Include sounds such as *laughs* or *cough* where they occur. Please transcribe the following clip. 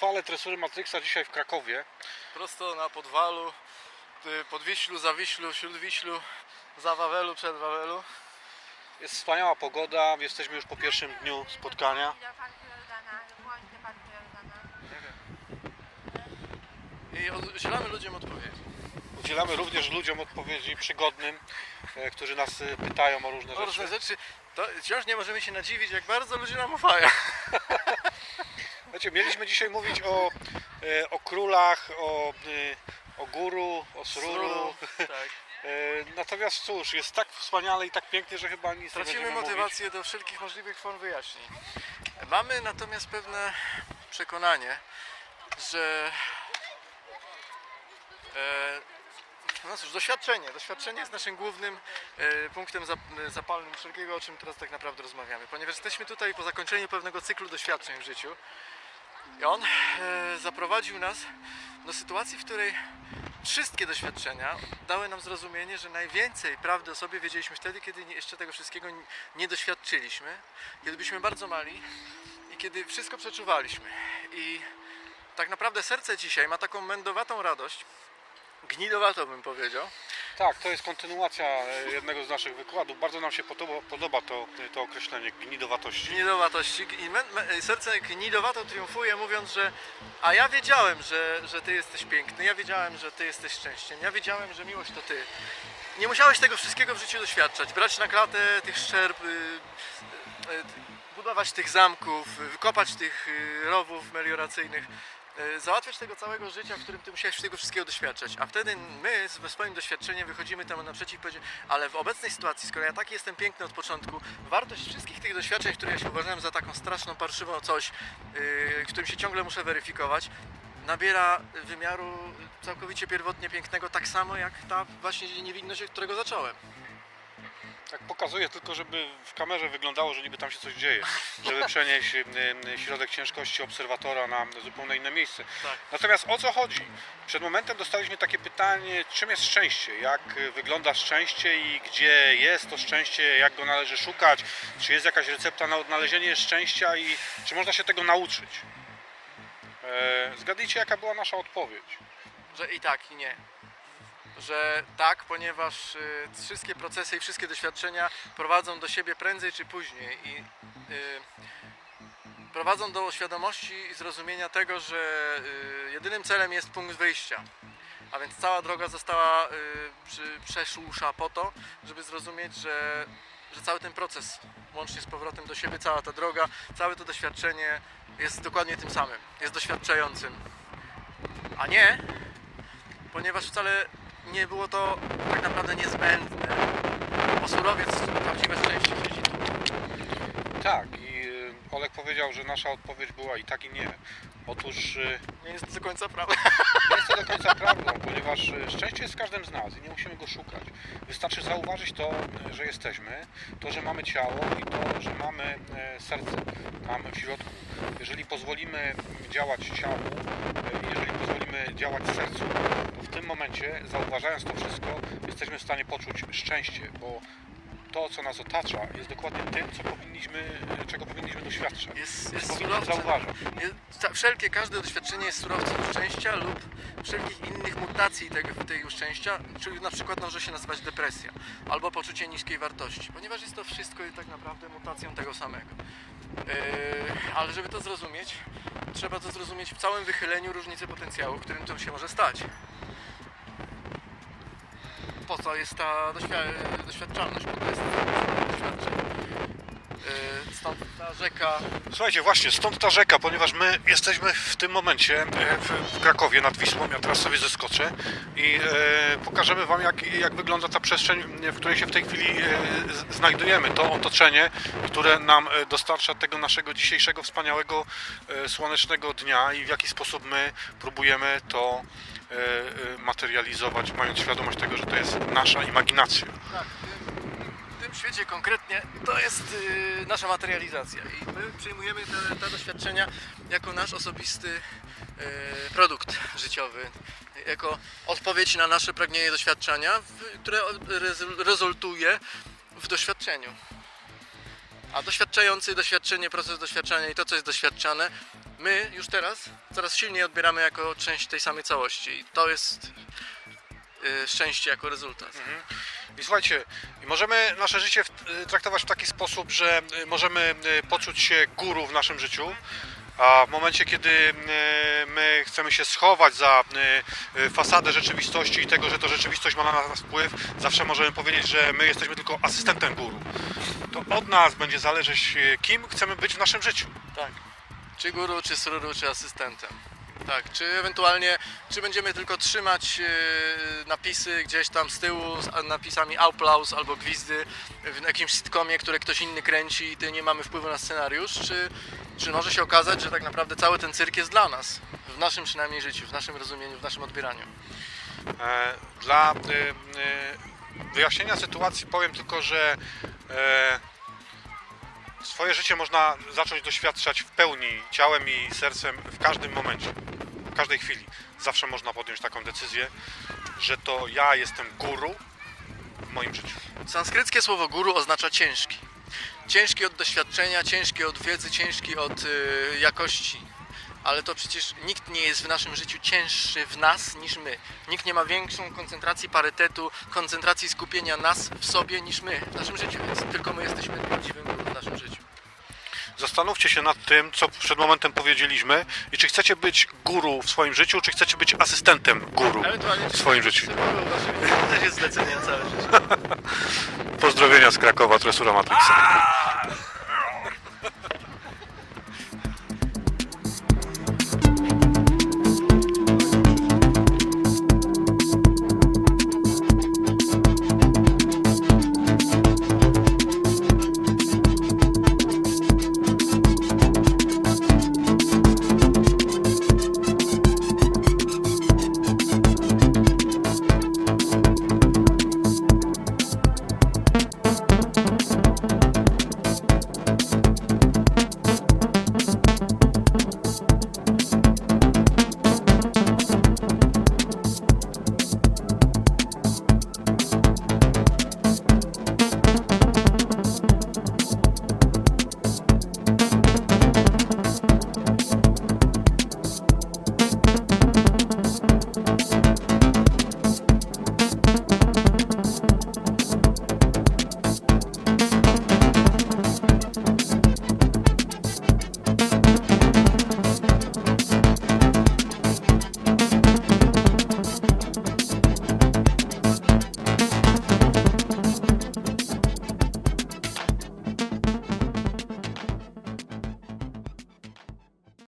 Szkole tresury Matryksa dzisiaj w Krakowie. Prosto na Podwalu, y, Podwiślu, Zawiślu, Śródwiślu, za Wawelu, przed Wawelu. Jest wspaniała pogoda, jesteśmy już po pierwszym dniu spotkania. I udzielamy ludziom odpowiedzi. Udzielamy również ludziom odpowiedzi przygodnym, e, którzy nas e, pytają o różne O różne rzeczy. rzeczy, to wciąż nie możemy się nadziwić, jak bardzo ludzie nam ufają. *laughs* Wiecie, mieliśmy dzisiaj mówić o, e, o królach, o, e, o guru, o srulu. tak. *laughs* E, Natomiast cóż, jest tak wspaniale i tak pięknie, że chyba nic nie Tracimy mówić. motywację do wszelkich możliwych form wyjaśnień. Mamy natomiast pewne przekonanie, że e, no cóż, doświadczenie. Doświadczenie jest naszym głównym e, punktem zap- zapalnym wszelkiego, o czym teraz tak naprawdę rozmawiamy. Ponieważ jesteśmy tutaj po zakończeniu pewnego cyklu doświadczeń w życiu. I on e, zaprowadził nas do sytuacji, w której wszystkie doświadczenia dały nam zrozumienie, że najwięcej prawdy o sobie wiedzieliśmy wtedy, kiedy jeszcze tego wszystkiego nie doświadczyliśmy, kiedy byliśmy bardzo mali i kiedy wszystko przeczuwaliśmy. I tak naprawdę serce dzisiaj ma taką mędowatą radość, gnidowatą bym powiedział, Tak, to jest kontynuacja e, jednego z naszych wykładów. Bardzo nam się podoba, podoba to, to określenie gnidowatości. gnidowatości mę, serce gnidowato triumfuje mówiąc, że a ja wiedziałem, że, że Ty jesteś piękny, ja wiedziałem, że Ty jesteś szczęściem, ja wiedziałem, że miłość to Ty. Nie musiałeś tego wszystkiego w życiu doświadczać, brać na klatę tych szczerb, y, y, y, budować tych zamków, wykopać tych rowów melioracyjnych, załatwiać tego całego życia, w którym Ty musiałeś tego wszystkiego doświadczać. A wtedy my ze swoim doświadczeniem wychodzimy temu naprzeciw i powiedzieć, ale w obecnej sytuacji, skoro ja taki jestem piękny od początku, wartość wszystkich tych doświadczeń, które ja się uważałem za taką straszną, parszywą coś, yy, którym się ciągle muszę weryfikować, nabiera wymiaru całkowicie pierwotnie pięknego, tak samo jak ta właśnie niewinność, od którego zacząłem. Tak pokazuje tylko, żeby w kamerze wyglądało, że niby tam się coś dzieje. Żeby przenieść środek ciężkości obserwatora na zupełnie inne miejsce. Tak. Natomiast o co chodzi? Przed momentem dostaliśmy takie pytanie, czym jest szczęście? Jak e, wygląda szczęście i gdzie jest to szczęście? Jak go należy szukać? Czy jest jakaś recepta na odnalezienie szczęścia i czy można się tego nauczyć? E, zgadnijcie, jaka była nasza odpowiedź. Że i tak, i nie. Że tak, ponieważ y, wszystkie procesy i wszystkie doświadczenia prowadzą do siebie prędzej czy później i y, prowadzą do świadomości i zrozumienia tego, że y, jedynym celem jest punkt wyjścia. A więc cała droga została przy, przeszusza po to, żeby zrozumieć, że, że cały ten proces, łącznie z powrotem do siebie, cała ta droga, całe to doświadczenie jest dokładnie tym samym, jest doświadczającym. A nie, ponieważ wcale nie było to tak naprawdę niezbędne. Bo surowiec, prawdziwe szczęście siedzi tu. Tak, i e, Olek powiedział, że nasza odpowiedź była i tak i nie. Otóż e, Nie jest do końca prawda. Nie jest to do końca prawdą, ponieważ e, szczęście jest w każdym z nas i nie musimy go szukać. Wystarczy zauważyć to, że jesteśmy, to, że mamy ciało i to, że mamy e, serce tam w środku. Jeżeli pozwolimy działać ciału, e, jeżeli pozwolimy działać sercu, to w tym momencie, zauważając to wszystko, jesteśmy w stanie poczuć szczęście, bo to, co nas otacza, jest dokładnie tym, co powinniśmy, czego powinniśmy doświadczać. Jest, jest Powinniśmy. Jest, ca- wszelkie, każde doświadczenie jest surowcem szczęścia lub wszelkich innych mutacji tego, tego szczęścia, czyli na przykład może się nazywać depresja albo poczucie niskiej wartości, ponieważ jest to wszystko tak naprawdę mutacją tego samego. Yy, ale żeby to zrozumieć, trzeba to zrozumieć w całym wychyleniu różnicy potencjału, w którym to się może stać. Po co jest ta doświ- doświadczalność, po to jest doświadczeń. Stąd ta rzeka Słuchajcie, właśnie stąd ta rzeka, ponieważ my jesteśmy w tym momencie e, w, w Krakowie nad Wisłą. Ja teraz sobie zeskoczę i e, pokażemy Wam, jak, jak wygląda ta przestrzeń, w której się w tej chwili e, znajdujemy. To otoczenie, które nam e, dostarcza tego naszego dzisiejszego wspaniałego e, słonecznego dnia i w jaki sposób my próbujemy to e, e, materializować, mając świadomość tego, że to jest nasza imaginacja. Tak, tym świecie konkretnie to jest y, nasza materializacja i my przyjmujemy te, te doświadczenia jako nasz osobisty y, produkt życiowy, jako odpowiedź na nasze pragnienie doświadczenia, w, które rezultuje w doświadczeniu. A doświadczający doświadczenie, proces doświadczania i to, co jest doświadczane, my już teraz coraz silniej odbieramy jako część tej samej całości. I to jest y, szczęście jako rezultat. I słuchajcie, możemy nasze życie y, traktować w taki sposób, że y, możemy y, poczuć się guru w naszym życiu, a w momencie, kiedy my chcemy się schować za fasadę rzeczywistości i tego, że to rzeczywistość ma na nas wpływ, zawsze możemy powiedzieć, że my jesteśmy tylko asystentem guru. To od nas będzie zależeć, kim chcemy być w naszym życiu. Tak. Czy guru, czy sururu, czy asystentem. Tak, czy ewentualnie, czy będziemy tylko trzymać e, napisy gdzieś tam z tyłu z napisami aplauz albo gwizdy w jakimś sitcomie, które ktoś inny kręci i ty nie mamy wpływu na scenariusz, czy, czy może się okazać, że tak naprawdę cały ten cyrk jest dla nas, w naszym przynajmniej życiu, w naszym rozumieniu, w naszym odbieraniu. E, Dla y, wyjaśnienia sytuacji powiem tylko, że e, swoje życie można zacząć doświadczać w pełni ciałem i sercem w każdym momencie, każdej chwili. Zawsze można podjąć taką decyzję, że to ja jestem guru w moim życiu. Sanskryckie słowo guru oznacza ciężki. Ciężki od doświadczenia, ciężki od wiedzy, ciężki od y, jakości. Ale to przecież nikt nie jest w naszym życiu cięższy w nas niż my. Nikt nie ma większą koncentracji parytetu, koncentracji skupienia nas w sobie niż my w naszym życiu. Więc tylko my jesteśmy prawdziwym guru w naszym życiu. Zastanówcie się nad tym, co przed momentem powiedzieliśmy i czy chcecie być guru w swoim życiu, czy chcecie być asystentem guru w swoim życiu. Też jest zlecenie całe życie. *laughs* Pozdrowienia z Krakowa, Tresura Matrixa.